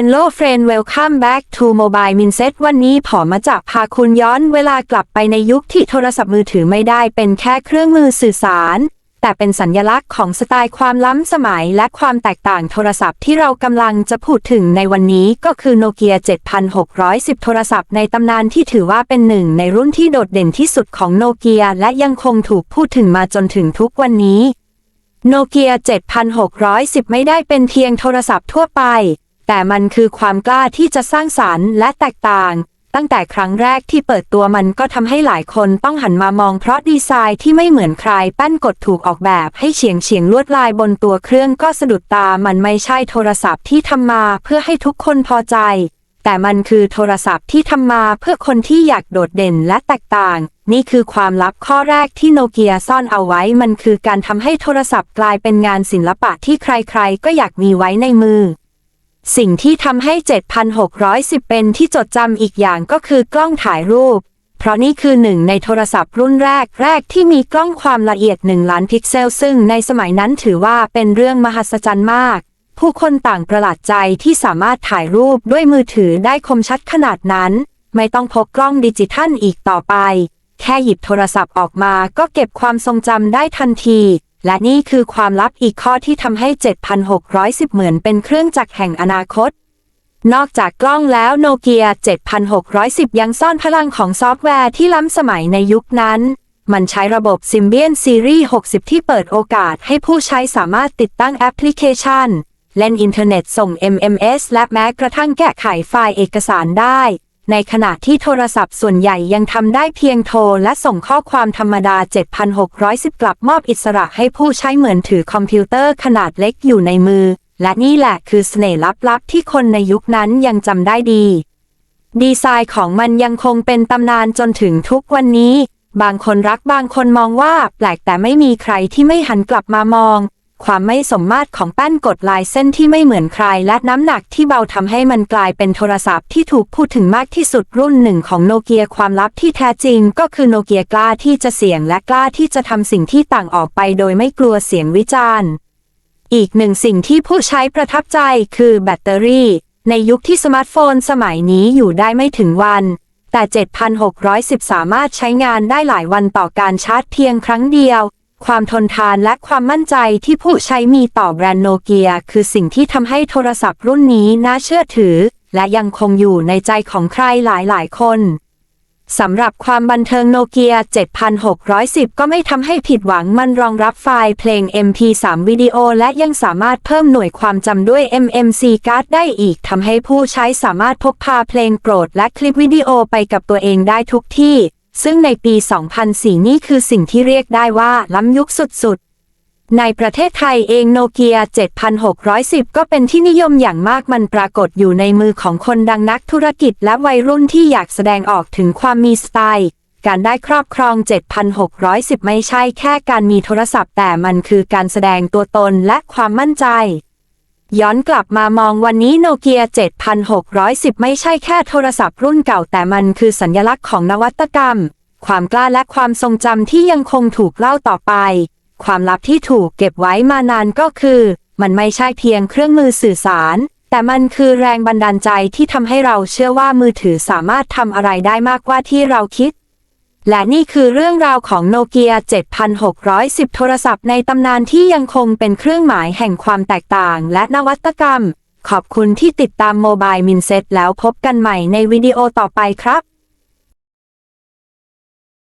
Hello friend welcome back to Mobile Mindset วันนี้ผมมาจะพาคุณย้อนเวลากลับไปในยุคที่โทรศัพท์มือถือไม่ได้เป็นแค่เครื่องมือสื่อสาร แต่เป็นสัญญลักษณ์ของสไตล์ความล้ำสมัยและความแตกต่างโทรศัพท์ที่เรากำลังจะพูดถึงในวันนี้ก็คือโนเกีย7610 โทรศัพท์ในตำนานที่ถือว่าเป็นหนึ่งในรุ่นที่โดดเด่นที่สุดของโนเกียและยังคงถูกพูดถึงมาจนถึงทุกวันนี้โนเกีย7610 ไม่ได้เป็นเพียงโทรศัพท์ทั่วไป แต่มันคือความกล้าที่จะสร้างสารรค์และแตกต่าง ตั้งแต่ครั้งแรกที่เปิดตัวมันก็ทำให้หลายคนต้องหันมามองเพราะดีไซน์ที่ไม่เหมือนใครแป้นกดถูกออกแบบให้เฉียงเฉียงลวดลายบนตัวเครื่องก็สะดุดตามันไม่ใช่โทรศัพท์ที่ทำมาเพื่อให้ทุกคนพอใจ แต่มันคือโทรศัพท์ที่ทำมาเพื่อคนที่อยากโดดเด่นและแตกต่าง นี่คือความลับข้อแรกที่โนเกียซ่อนเอาไว้มันคือการทำให้โทรศัพท์กลายเป็นงานศิลปะที่ใครๆ ก็อยากมีไว้ในมือ สิ่งที่ทำให้ 7,610 เป็นที่จดจำอีกอย่างก็คือกล้องถ่ายรูป เพราะนี่คือหนึ่งในโทรศัพท์รุ่นแรกแรกที่มีกล้องความละเอียด 1 ล้านพิกเซล ซึ่งในสมัยนั้นถือว่าเป็นเรื่องมหัศจรรย์มาก ผู้คนต่างประหลาดใจที่สามารถถ่ายรูปด้วยมือถือได้คมชัดขนาดนั้น ไม่ต้องพกกล้องดิจิทัลอีกต่อไป แค่หยิบโทรศัพท์ออกมาก็เก็บความทรงจำได้ทันที และนี่คือความลับอีกข้อที่ทำให้ 7,610 เหมือนเป็นเครื่องจักรแห่งอนาคต นอกจากกล้องแล้วโนเกีย 7610 ยังซ่อนพลังของซอฟต์แวร์ที่ล้ำสมัยในยุคนั้น มันใช้ระบบ Symbian Series 60 ที่เปิดโอกาสให้ผู้ใช้สามารถติดตั้งแอปพลิเคชัน เล่นอินเทอร์เน็ตส่ง MMS และแม้กระทั่งแก้ไขไฟล์เอกสารได้ ในขณะที่โทรศัพท์ส่วนใหญ่ยังทำได้เพียงโทรและส่งข้อความธรรมดา 7,610 กลับมอบอิสระให้ผู้ใช้เหมือนถือคอมพิวเตอร์ขนาดเล็กอยู่ในมือ และนี่แหละคือเสน่ห์ลับๆ ที่คนในยุคนั้นยังจำได้ดี ดีไซน์ของมันยังคงเป็นตำนานจนถึงทุกวันนี้ บางคนรักบางคนมองว่าแปลกแต่ไม่มีใครที่ไม่หันกลับมามอง ความไม่สมมาตรของแป้นกดลายเส้นที่ไม่เหมือนใคร และน้ำหนักที่เบาทำให้มันกลายเป็นโทรศัพท์ที่ถูกพูดถึงมากที่สุดรุ่นหนึ่งของโนเกียความลับที่แท้จริง ก็คือโนเกียกล้าที่จะเสี่ยงและกล้าที่จะทำสิ่งที่ต่างออกไปโดยไม่กลัวเสียงวิจารณ์ อีกหนึ่งสิ่งที่ผู้ใช้ประทับใจคือแบตเตอรี่ ในยุคที่สมาร์ทโฟนสมัยนี้อยู่ได้ไม่ถึงวันแต่ 7,610 สามารถใช้งานได้หลายวันต่อการชาร์จเพียงครั้งเดียว ความทนทานและความมั่นใจที่ผู้ใช้มีต่อแบรนด์โนเกียคือสิ่งที่ทำให้โทรศัพท์รุ่นนี้น่าเชื่อถือ และยังคงอยู่ในใจของใครหลายๆ คนสำหรับความบันเทิงโนเกีย 7610 ก็ไม่ทำให้ผิดหวังมันรองรับไฟล์เพลง MP3 วิดีโอและยังสามารถเพิ่มหน่วยความจำด้วย MMC card ได้อีกทำให้ผู้ใช้สามารถพกพาเพลงโปรดและคลิปวิดีโอไปกับตัวเองได้ทุกที่ ซึ่งในปี 2004 นี่คือสิ่งที่เรียกได้ว่าล้ำยุคสุดๆ ในประเทศไทยเองโนเกีย 7610 ก็เป็นที่นิยมอย่างมากมันปรากฏอยู่ในมือของคนดังนักธุรกิจและวัยรุ่นที่อยากแสดงออกถึงความมีสไตล์ การได้ครอบครอง 7610 ไม่ใช่แค่การมีโทรศัพท์แต่มันคือการแสดงตัวตนและความมั่นใจ ย้อนกลับมามองวันนี้โนเกีย 7610 ไม่ใช่แค่โทรศัพท์รุ่นเก่าแต่มันคือสัญลักษณ์ของนวัตกรรม ความกล้าและความทรงจำที่ยังคงถูกเล่าต่อไป ความลับที่ถูกเก็บไว้มานานก็คือ มันไม่ใช่เพียงเครื่องมือสื่อสาร แต่มันคือแรงบันดาลใจที่ทำให้เราเชื่อว่ามือถือสามารถทำอะไรได้มากกว่าที่เราคิด และนี่คือเรื่องราวของโนเกีย7610 โทรศัพท์ในตำนานที่ยังคงเป็นเครื่องหมายแห่งความแตกต่างและนวัตกรรม ขอบคุณที่ติดตามโมบายมินเซ็ตแล้วพบกันใหม่ในวิดีโอต่อไปครับ